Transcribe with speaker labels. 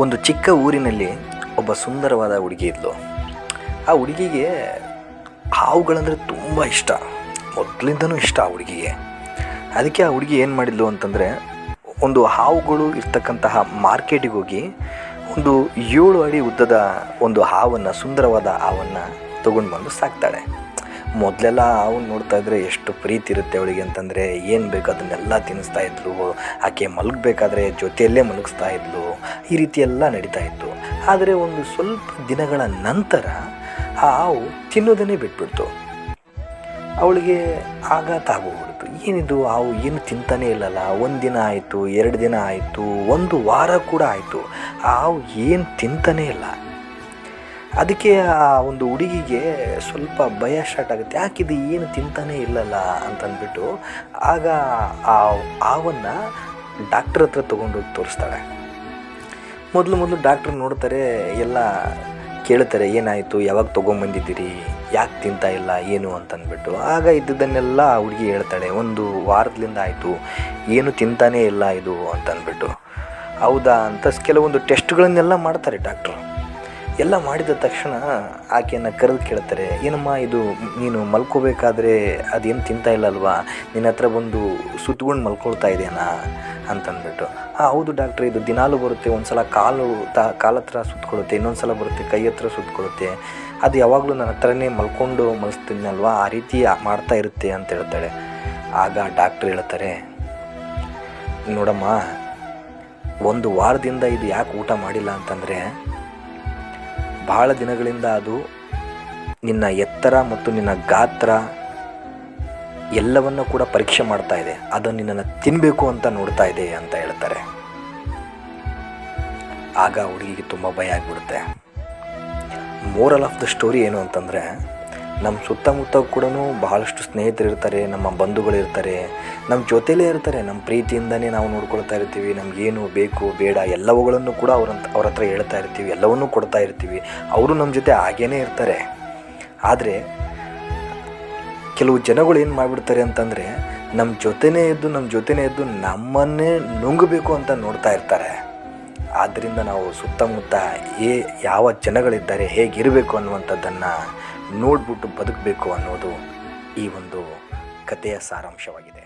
Speaker 1: ಒಂದು ಚಿಕ್ಕ ಊರಿನಲ್ಲಿ ಒಬ್ಬ ಸುಂದರವಾದ ಹುಡುಗಿ ಇದ್ಲು. ಆ ಹುಡುಗಿಗೆ ಹಾವುಗಳಂದರೆ ತುಂಬ ಇಷ್ಟ. ಮೊದಲಿಂದನೂ ಇಷ್ಟ ಆ ಹುಡುಗಿಗೆ. ಅದಕ್ಕೆ ಆ ಹುಡುಗಿ ಏನು ಮಾಡಿದ್ಲು ಅಂತಂದರೆ, ಒಂದು ಹಾವುಗಳು ಇರ್ತಕ್ಕಂತಹ ಮಾರ್ಕೆಟಿಗೆ ಹೋಗಿ ಒಂದು ಏಳು ಅಡಿ ಉದ್ದದ ಒಂದು ಹಾವನ್ನು, ಸುಂದರವಾದ ಹಾವನ್ನು ತೊಗೊಂಡು ಬಂದು ಸಾಕ್ತಾಳೆ. ಮೊದಲೆಲ್ಲ ಅವನು ನೋಡ್ತಾ ಇದ್ರೆ ಎಷ್ಟು ಪ್ರೀತಿ ಇರುತ್ತೆ ಅವಳಿಗೆ ಅಂತಂದರೆ ಏನು ಬೇಕು ಅದನ್ನೆಲ್ಲ ತಿನ್ನಿಸ್ತಾ ಇದ್ಲು, ಆಕೆ ಮಲಗಬೇಕಾದ್ರೆ ಜೊತೆಯಲ್ಲೇ ಮಲಗಿಸ್ತಾ ಇದ್ಲು, ಈ ರೀತಿ ಎಲ್ಲ ನಡೀತಾ ಇತ್ತು. ಆದರೆ ಒಂದು ಸ್ವಲ್ಪ ದಿನಗಳ ನಂತರ ಆ ಹಾವು ತಿನ್ನೋದನ್ನೇ ಬಿಟ್ಬಿಡ್ತು. ಅವಳಿಗೆ ಆಘಾತ ಆಗೋಗ್ಬಿಡ್ತು. ಏನಿದು ಹಾವು ಏನು ತಿಂತಾನೇ ಇಲ್ಲಲ್ಲ, ಒಂದು ದಿನ ಆಯಿತು, ಎರಡು ದಿನ ಆಯಿತು, ಒಂದು ವಾರ ಕೂಡ ಆಯಿತು. ಆ ಹಾವು ಏನು ತಿಂತಾನೇ ಇಲ್ಲ. ಅದಕ್ಕೆ ಆ ಒಂದು ಹುಡುಗಿಗೆ ಸ್ವಲ್ಪ ಭಯ ಸ್ಟಾರ್ಟ್ ಆಗುತ್ತೆ. ಯಾಕಿದು ಏನು ತಿಂತಾನೇ ಇಲ್ಲಲ್ಲ ಅಂತಂದ್ಬಿಟ್ಟು ಆಗ ಆ ಹಾವನ್ನು ಡಾಕ್ಟ್ರ್ ಹತ್ರ ತೊಗೊಂಡೋಗಿ ತೋರಿಸ್ತಾಳೆ. ಮೊದಲು ಮೊದಲು ಡಾಕ್ಟ್ರ್ ನೋಡ್ತಾರೆ, ಎಲ್ಲ ಕೇಳ್ತಾರೆ, ಏನಾಯಿತು, ಯಾವಾಗ ತೊಗೊಂಬಂದಿದ್ದೀರಿ, ಯಾಕೆ ತಿಂತಾ ಇಲ್ಲ, ಏನು ಅಂತಂದ್ಬಿಟ್ಟು. ಆಗ ಇದ್ದದನ್ನೆಲ್ಲ ಹುಡುಗಿ ಹೇಳ್ತಾಳೆ, ಒಂದು ವಾರದಿಂದ ಆಯಿತು, ಏನು ತಿಂತಾನೇ ಇಲ್ಲ ಇದು ಅಂತಂದ್ಬಿಟ್ಟು. ಹೌದಾ ಅಂತ ಕೆಲವೊಂದು ಟೆಸ್ಟ್ಗಳನ್ನೆಲ್ಲ ಮಾಡ್ತಾರೆ ಡಾಕ್ಟ್ರು ಎಲ್ಲ ಮಾಡಿದ ತಕ್ಷಣ ಆಕೆಯನ್ನು ಕರೆದು ಕೇಳ್ತಾರೆ, ಏನಮ್ಮ ಇದು ನೀನು ಮಲ್ಕೋಬೇಕಾದ್ರೆ ಅದೇನು ತಿಂತಾ ಇಲ್ಲ ಅಲ್ವಾ? ನಿನ್ನ ಹತ್ರ ಬಂದು ಸುತ್ಕೊಂಡು ಮಲ್ಕೊಳ್ತಾ ಇದೆಯಾ ಅಂತಂದ್ಬಿಟ್ಟು ಹಾಂ ಹೌದು ಡಾಕ್ಟ್ರ್, ಇದು ದಿನಾಲೂ ಬರುತ್ತೆ ಒಂದು ಸಲ ಕಾಲು ತ, ಕಾಲ ಹತ್ರ ಸುತ್ಕೊಳ್ಳುತ್ತೆ ಇನ್ನೊಂದು ಸಲ ಬರುತ್ತೆ, ಕೈ ಹತ್ರ ಸುತ್ಕೊಳ್ಳುತ್ತೆ. ಅದು ಯಾವಾಗಲೂ ನನ್ನ ಹತ್ರನೇ ಮಲ್ಕೊಂಡು ಮಲಿಸ್ತೀನಲ್ವಾ ಆ ರೀತಿ ಮಾಡ್ತಾ ಇರುತ್ತೆ ಅಂತ ಹೇಳ್ತಾಳೆ. ಆಗ ಡಾಕ್ಟ್ರ್ ಹೇಳ್ತಾರೆ, ನೋಡಮ್ಮ, ಒಂದು ವಾರದಿಂದ ಇದು ಯಾಕೆ ಊಟ ಮಾಡಿಲ್ಲ ಅಂತಂದರೆ ಬಹಳ ದಿನಗಳಿಂದ ಅದು ನಿನ್ನ ಎತ್ತರ ಮತ್ತು ನಿನ್ನ ಗಾತ್ರ ಎಲ್ಲವನ್ನು ಕೂಡ ಪರೀಕ್ಷೆ ಮಾಡ್ತಾ ಇದೆ. ಅದು ನಿನ್ನನ್ನು ತಿನ್ನಬೇಕು ಅಂತ ನೋಡ್ತಾ ಇದೆ ಅಂತ ಹೇಳ್ತಾರೆ. ಆಗ ಹುಡುಗಿಗೆ ತುಂಬ ಭಯ ಆಗಿಬಿಡುತ್ತೆ. ಮೋರಲ್ ಆಫ್ ದ ಸ್ಟೋರಿ ಏನು ಅಂತಂದರೆ ನಮ್ಮ ಸುತ್ತಮುತ್ತ ಕೂಡ ಬಹಳಷ್ಟು ಸ್ನೇಹಿತರು ಇರ್ತಾರೆ, ನಮ್ಮ ಬಂಧುಗಳಿರ್ತಾರೆ ನಮ್ಮ ಜೊತೆಲೇ ಇರ್ತಾರೆ, ನಮ್ಮ ಪ್ರೀತಿಯಿಂದನೇ ನಾವು ನೋಡ್ಕೊಳ್ತಾ ಇರ್ತೀವಿ. ನಮಗೇನು ಬೇಕು, ಬೇಡ, ಎಲ್ಲವುಗಳನ್ನು ಕೂಡ ಅವ್ರಂತ ಅವ್ರ ಹತ್ರ ಹೇಳ್ತಾ ಇರ್ತೀವಿ, ಎಲ್ಲವನ್ನೂ ಕೊಡ್ತಾ ಇರ್ತೀವಿ. ಅವರು ನಮ್ಮ ಜೊತೆ ಹಾಗೇ ಇರ್ತಾರೆ. ಆದರೆ, ಕೆಲವು ಜನಗಳು ಏನು ಮಾಡಿಬಿಡ್ತಾರೆ ಅಂತಂದರೆ, ನಮ್ಮ ಜೊತೆನೇ ಇದ್ದು, ನಮ್ಮ ಜೊತೆನೇ ಇದ್ದು ನಮ್ಮನ್ನೇ ನುಂಗಬೇಕು ಅಂತ ನೋಡ್ತಾ ಇರ್ತಾರೆ. ಆದ್ದರಿಂದ ನಾವು ಸುತ್ತಮುತ್ತ ಏ ಯಾವ ಜನಗಳಿದ್ದಾರೆ, ಹೇಗಿರಬೇಕು ಅನ್ನುವಂಥದ್ದನ್ನು ನೋಡ್ಬಿಟ್ಟು ಬದುಕಬೇಕು ಅನ್ನೋದು ಈ ಒಂದು ಕಥೆಯ ಸಾರಾಂಶವಾಗಿದೆ.